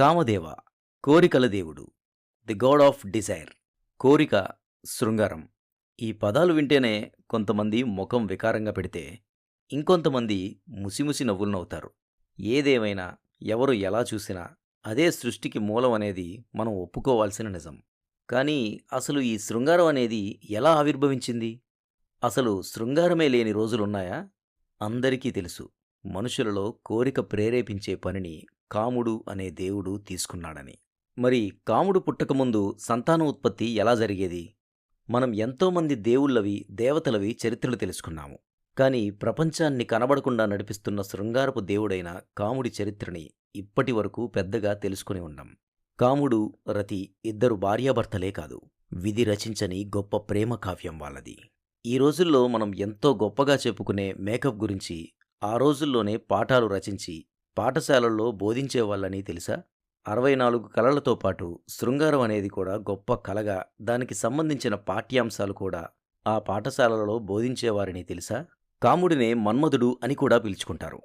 కామదేవ కోరికల దేవుడు. The god of Dzire కోరిక శృంగారం. ఈ పదాలు వింటేనే కొంతమంది ముఖం వికారంగా పెడితే ఇంకొంతమంది ముసిముసి నవ్వులు నవ్వుతారు ఏదేమైనా ఎవరు ఎలా చూసినా అదే సృష్టికి మూలం అనేది మనం ఒప్పుకోవాల్సిన నిజం. కానీ అసలు ఈ శృంగారం అనేది ఎలా ఆవిర్భవించింది? అసలు శృంగారమే లేని రోజులున్నాయా? అందరికీ తెలుసు. మనుషులలో కోరిక ప్రేరేపించే పనిని కాముడు అనే దేవుడు తీసుకున్నాడని. మరి కాముడు పుట్టకముందు సంతాన ఉత్పత్తి ఎలా జరిగేది? మనం ఎంతోమంది దేవుళ్ళవి దేవతలవి చరిత్రలు తెలుసుకున్నాము. కానీ ప్రపంచాన్ని కనబడకుండా నడిపిస్తున్న శృంగారపు దేవుడైన కాముడి చరిత్రని ఇప్పటి వరకు పెద్దగా తెలుసుకుని ఉన్నాం కాముడు రతి ఇద్దరు భార్యాభర్తలే కాదు. విధి రచించని గొప్ప ప్రేమ కావ్యం వాళ్ళది. ఈ రోజుల్లో మనం ఎంతో గొప్పగా చెప్పుకునే మేకప్ గురించి ఆ రోజుల్లోనే పాఠాలు రచించి పాఠశాలల్లో బోధించేవాళ్ళని తెలుసా? అరవై నాలుగు కళలతో పాటు శృంగారం అనేది కూడా గొప్ప కళగా దానికి సంబంధించిన పాఠ్యాంశాలు కూడా ఆ పాఠశాలలలో బోధించేవారని తెలుసా? కాముడినే మన్మధుడు అని కూడా పిలుచుకుంటారు.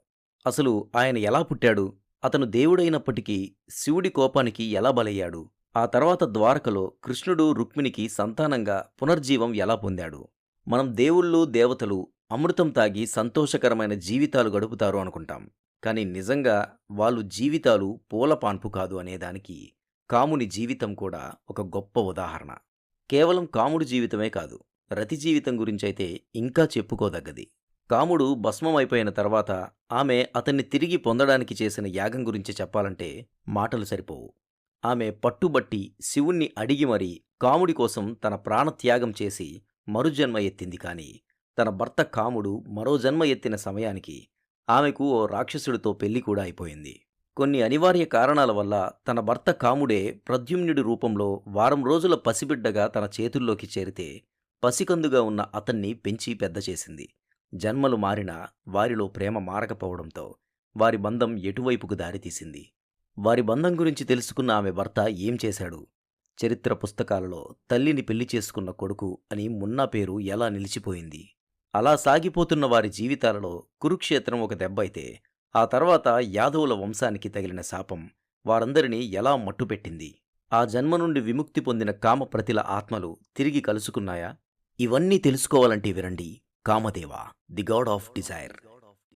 అసలు ఆయన ఎలా పుట్టాడు? అతను దేవుడైనప్పటికీ శివుడి కోపానికి ఎలా బలయ్యాడు? ఆ తర్వాత ద్వారకలో కృష్ణుడు రుక్మిణికి సంతానంగా పునర్జీవం ఎలా పొందాడు? మనం దేవుళ్ళు దేవతలు అమృతం తాగి సంతోషకరమైన జీవితాలు గడుపుతారు అనుకుంటాం. కానీ నిజంగా వాళ్ళు జీవితాలు పూలపాన్పు కాదు అనేదానికి కాముని జీవితం కూడా ఒక గొప్ప ఉదాహరణ. కేవలం కాముడి జీవితమే కాదు రతి జీవితం గురించైతే ఇంకా చెప్పుకోదగ్గది. కాముడు భస్మమైపోయిన తర్వాత ఆమె అతన్ని తిరిగి పొందడానికి చేసిన యాగం గురించి చెప్పాలంటే మాటలు సరిపోవు. ఆమె పట్టుబట్టి శివుణ్ణి అడిగి మరీ కాముడి కోసం తన ప్రాణత్యాగం చేసి మరుజన్మ ఎత్తింది కాని తన భర్త కాముడు మరో జన్మ ఎత్తిన సమయానికి ఆమెకు ఓ రాక్షసుడితో పెళ్ళి కూడా అయిపోయింది. కొన్ని అనివార్య కారణాల వల్ల తన భర్త కాముడే ప్రద్యుమ్నుడి రూపంలో వారం రోజుల పసిబిడ్డగా తన చేతుల్లోకి చేరితే పసికందుగా ఉన్న అతన్ని పెంచి పెద్ద చేసింది. జన్మలు మారినా వారిలో ప్రేమ మారకపోవడంతో వారి బంధం ఎటువైపుకు దారితీసింది వారి బంధం గురించి తెలుసుకున్న ఆమె భర్త ఏం చేశాడు? చరిత్ర పుస్తకాలలో తల్లిని పెళ్ళి చేసుకున్న కొడుకు అని మున్నా పేరు ఎలా నిలిచిపోయింది? అలా సాగిపోతున్న వారి జీవితాలలో కురుక్షేత్రం ఒక దెబ్బైతే ఆ తర్వాత యాదవుల వంశానికి తగిలిన శాపం వారందరినీ ఎలా మట్టుపెట్టింది? ఆ జన్మ నుండి విముక్తి పొందిన కామప్రతిల ఆత్మలు తిరిగి కలుసుకున్నాయా? ఇవన్నీ తెలుసుకోవాలంటే వినండి. Kamadeva the god of desire.